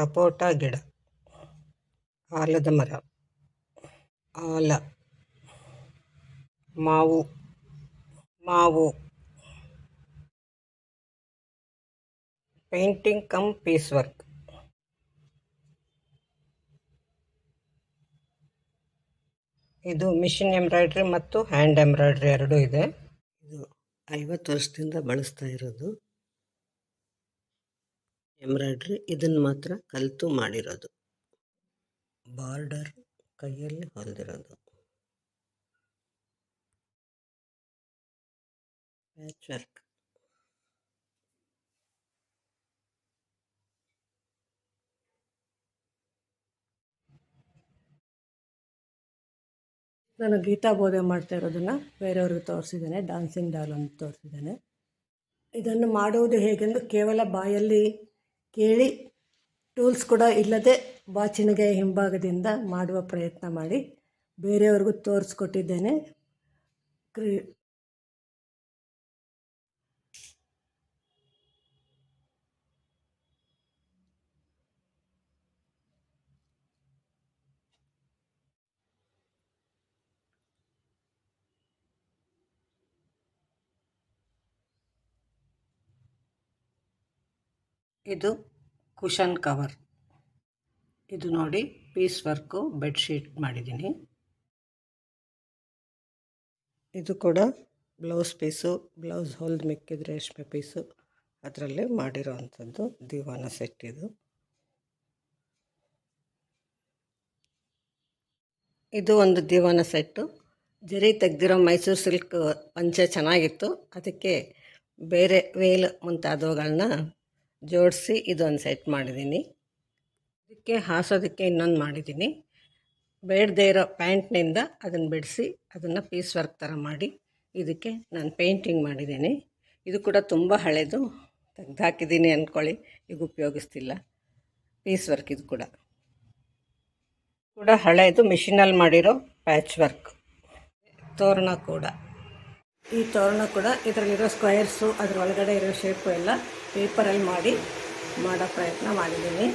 ಸಪೋಟ ಗಿಡ. ಆಲದ ಮರ. ಆಲ. ಮಾವು. ಮಾವು. Painting cum piece work. ಇದು ಮಿಷಿನ್ ಎಂಬ್ರಾಯ್ಡ್ರಿ ಮತ್ತು ಹ್ಯಾಂಡ್ ಎಂಬ್ರಾಯ್ಡ್ರಿ ಎರಡೂ ಇದೆ. ಇದು ಐವತ್ತು ವರ್ಷದಿಂದ ಬಳಸ್ತಾ ಇರೋದು. ಎಂಬ್ರಾಯ್ಡ್ರಿ ಇದನ್ನು ಮಾತ್ರ ಕಲಿತು ಮಾಡಿರೋದು. ಬಾರ್ಡರ್ ಕೈಯಲ್ಲಿ ಹೊಲಿದಿರೋದು. ಪ್ಯಾಚ್ ವರ್ಕ್ ನಾನು ಗೀತಾ ಬೋಧೆ ಮಾಡ್ತಾ ಇರೋದನ್ನು ಬೇರೆಯವ್ರಿಗೆ ತೋರಿಸಿದ್ದೇನೆ ಡ್ಯಾನ್ಸಿಂಗ್ ಡಾಲ್ ಅಂತ ತೋರಿಸಿದ್ದೇನೆ. ಇದನ್ನು ಮಾಡುವುದು ಹೇಗೆಂದು ಕೇವಲ ಬಾಯಲ್ಲಿ ಕೇಳಿ ಟೂಲ್ಸ್ ಕೂಡ ಇಲ್ಲದೆ ಬಾಚಿಣಿಗೆ ಹಿಂಭಾಗದಿಂದ ಮಾಡುವ ಪ್ರಯತ್ನ ಮಾಡಿ ಬೇರೆಯವ್ರಿಗೂ ತೋರಿಸ್ಕೊಟ್ಟಿದ್ದೇನೆ. ಕ್ರಿ ಇದು ಕುಷನ್ ಕವರ್. ಇದು ನೋಡಿ ಪೀಸ್ ವರ್ಕು ಬೆಡ್ಶೀಟ್ ಮಾಡಿದ್ದೀನಿ. ಇದು ಕೂಡ ಬ್ಲೌಸ್ ಪೀಸು, ಬ್ಲೌಸ್ ಹೊಲ್ದು ಮಿಕ್ಕಿದ ರೇಷ್ಮೆ ಪೀಸು. ಅದರಲ್ಲಿ ಮಾಡಿರೋ ಅಂಥದ್ದು ದಿವಾನ ಸೆಟ್ ಇದು. ಇದು ಒಂದು ದಿವಾನ ಸೆಟ್ಟು. ಜರಿ ತೆಗೆದಿರೋ ಮೈಸೂರು ಸಿಲ್ಕ್ ಪಂಚೆ ಚೆನ್ನಾಗಿತ್ತು. ಅದಕ್ಕೆ ಬೇರೆ ವೇಲ್ ಮುಂತಾದವುಗಳನ್ನ ಜೋಡಿಸಿ ಇದೊಂದು ಸೆಟ್ ಮಾಡಿದ್ದೀನಿ. ಇದಕ್ಕೆ ಹಾಸೋದಕ್ಕೆ ಇನ್ನೊಂದು ಮಾಡಿದ್ದೀನಿ. ಬೇಡದೇ ಇರೋ ಪ್ಯಾಂಟ್ನಿಂದ ಅದನ್ನು ಬಿಡಿಸಿ ಅದನ್ನು ಪೀಸ್ ವರ್ಕ್ ಥರ ಮಾಡಿ ಇದಕ್ಕೆ ನಾನು ಪೇಂಟಿಂಗ್ ಮಾಡಿದ್ದೀನಿ. ಇದು ಕೂಡ ತುಂಬ ಹಳೆಯದು ತೆಗ್ದಾಕಿದ್ದೀನಿ ಅಂದ್ಕೊಳ್ಳಿ ಈಗ ಉಪಯೋಗಿಸ್ತಿಲ್ಲ. ಪೀಸ್ ವರ್ಕ್ ಇದು ಕೂಡ. ಕೂಡ ಹಳೆಯದು ಮಿಷಿನಲ್ಲಿ ಮಾಡಿರೋ ಪ್ಯಾಚ್ ವರ್ಕ್. ತೋರಣ ಕೂಡ. ಈ ತೋರಣ ಕೂಡ ಇದರಲ್ಲಿರೋ ಸ್ಕ್ವಯರ್ಸು ಅದ್ರ ಒಳಗಡೆ ಇರೋ ಶೇಪು ಎಲ್ಲ ಪೇಪರಲ್ಲಿ ಮಾಡಿ ಮಾಡೋ ಪ್ರಯತ್ನ ಮಾಡಿದ್ದೀನಿ.